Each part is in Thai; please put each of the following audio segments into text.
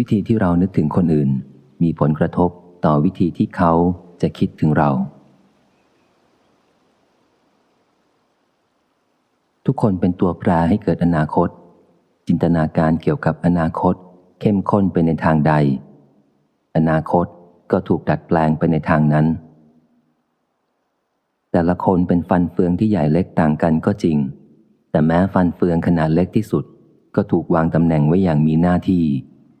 วิธีที่เรานึกถึงคนอื่น มีผลกระทบต่อวิธีที่เขาจะคิดถึงเรา ทุกคนเป็นตัวแปรให้เกิดอนาคต จินตนาการเกี่ยวกับอนาคต เข้มข้นไปในทางใด อนาคตก็ถูกดัดแปลงไปในทางนั้น แต่ละคนเป็นฟันเฟืองที่ใหญ่เล็กต่างกันก็จริง แต่แม้ฟันเฟืองขนาดเล็กที่สุด ก็ถูกวางตำแหน่งไว้อย่างมีหน้าที่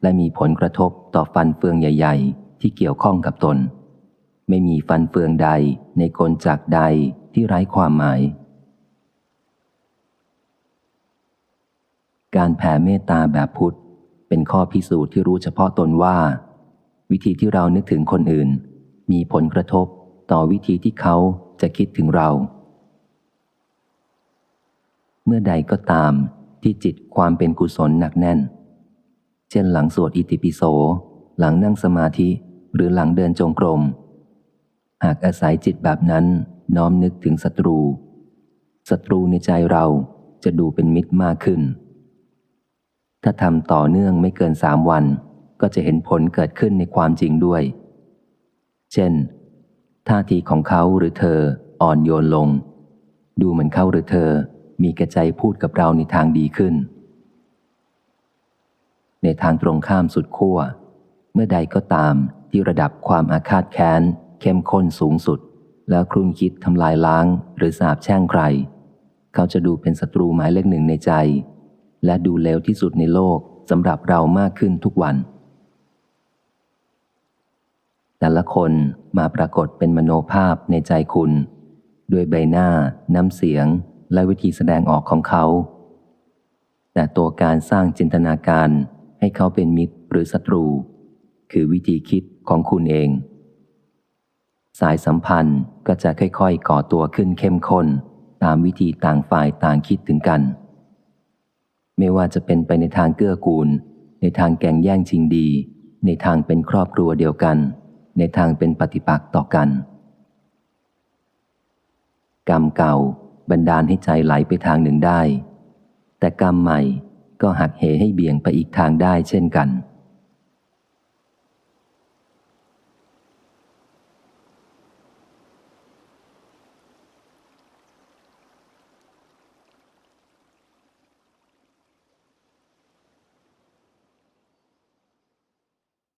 และมีผลกระทบต่อฟันเฟืองใหญ่ ๆ ที่เกี่ยวข้องกับตน ไม่มีฟันเฟืองใดในกลจักใดที่ไร้ความหมาย การแผ่เมตตาแบบพุทธ เป็นข้อพิสูจน์ที่รู้เฉพาะตนว่า วิธีที่เรานึกถึงคนอื่น มีผลกระทบต่อวิธีที่เขาจะคิดถึงเรา เมื่อใดก็ตามที่จิตความเป็นกุศลหนักแน่น เช่นหลังสวดอิติปิโส หลังนั่งสมาธิ หรือหลังเดินจงกรม หากอาศัยจิตแบบนั้นน้อมนึกถึงศัตรู ศัตรูในใจเราจะดูเป็นมิตรมากขึ้น ถ้าทำต่อเนื่องไม่เกินสามวัน ก็จะเห็นผลเกิดขึ้นในความจริงด้วย เช่น ท่าทีของเขาหรือเธออ่อนโยนลง ดูเหมือนเขาหรือเธอมีกระใจพูดกับเราในทางดีขึ้น ในทางตรงข้ามสุดขั้ว เมื่อใดก็ตามที่ระดับความอาฆาตแค้น เข้มข้นสูงสุด แล้วครุ่นคิดทำลายล้างหรือสาบแช่งใคร เขาจะดูเป็นศัตรูหมายเลขหนึ่งในใจ และดูเลวที่สุดในโลกสำหรับเรามากขึ้นทุกวัน แต่ละคนมาปรากฏเป็นมโนภาพในใจคุณ ด้วยใบหน้า น้ำเสียง และวิธีแสดงออกของเขา แต่ตัวการสร้างจินตนาการ ให้เขาเป็นมิตรหรือศัตรู คือวิธีคิดของคุณเอง สายสัมพันธ์ก็จะค่อยๆก่อตัวขึ้นเข้มข้นตามวิธีต่างฝ่ายต่างคิดถึงกัน ไม่ว่าจะเป็นไปในทางเกื้อกูล ในทางแก่งแย่งชิงดี ในทางเป็นครอบครัวเดียวกัน ในทางเป็นปฏิปักษ์ต่อกัน กรรมเก่าบันดาลให้ใจไหลไปทางหนึ่งได้ แต่กรรมใหม่ ก็หักเหให้เบี่ยงไปอีกทางได้เช่นกัน